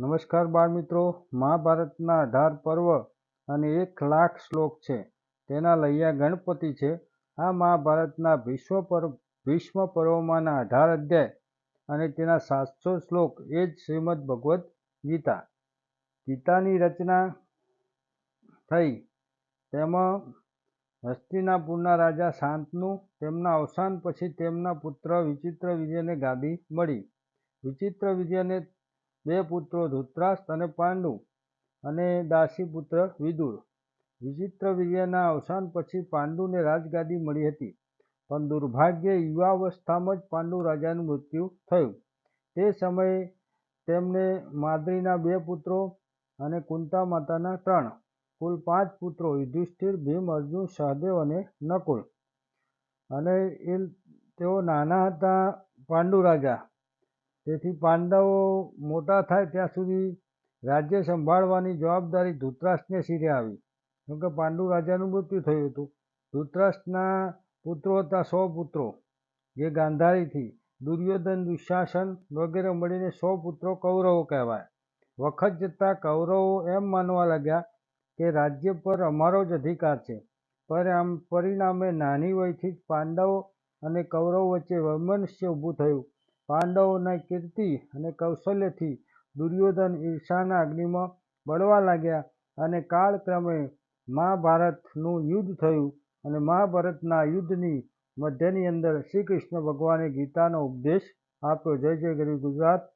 નમસ્કાર બાળ મિત્રો. મહાભારતના અઢાર પર્વ અને એક લાખ શ્લોક છે. તેના લૈયા ગણપતિ છે. આ મહાભારતના ભીષ્મ પર્વ ભીષ્મ પર્વમાંના અઢાર અધ્યાય અને તેના સાતસો શ્લોક એ જ શ્રીમદ ભગવદ્ ગીતા. ગીતાની રચના થઈ. તેમાં હસ્તિનાપુરના રાજા શાંતનું, તેમના અવસાન પછી તેમના પુત્ર વિચિત્ર વિજયને ગાદી મળી. વિચિત્ર વિજયને બે પુત્રો ધૃતરાષ્ટ્ર અને પાંડુ અને દાસી પુત્ર વિદુર. વિચિત્ર વિજયના અવસાન પછી પાંડુને રાજગાદી મળી હતી, પણ દુર્ભાગ્યે યુવાવસ્થામાં જ પાંડુ રાજાનું મૃત્યુ થયું. તે સમયે તેમને માદ્રીના બે પુત્રો અને કુંતા માતાના ત્રણ, કુલ પાંચ પુત્રો યુધિષ્ઠિર, ભીમ, અર્જુન, સહદેવ અને નકુલ. અને એ તેઓ નાના હતા પાંડુ રાજા. તેથી પાંડવો મોટા થાય ત્યાં સુધી રાજ્ય સંભાળવાની જવાબદારી ધૃતરાષ્ટ્રને શિરે આવી. કેમકે પાંડુ રાજાનું મૃત્યુ થયું હતું. ધૃતરાષ્ટ્રના પુત્રો હતા સો પુત્રો, જે ગાંધારીથી દુર્યોધન, દુશાસન વગેરે મળીને સો પુત્રો કૌરવો કહેવાય. વખત જતાં કૌરવો એમ માનવા લાગ્યા કે રાજ્ય પર અમારો જ અધિકાર છે. પર આમ પરિણામે નાની વયથી જ પાંડવો અને કૌરવ વચ્ચે વૈમનસ્ય ઊભું થયું. પાંડવોના કીર્તિ અને કૌશલ્યથી દુર્યોધન ઈર્ષાના અગ્નિમાં બળવા લાગ્યા અને કાળક્રમે મહાભારતનું યુદ્ધ થયું અને મહાભારતના યુદ્ધની મધ્યની અંદર શ્રી કૃષ્ણ ભગવાને ગીતાનો ઉપદેશ આપ્યો. જય જય ગરી ગુજરાત.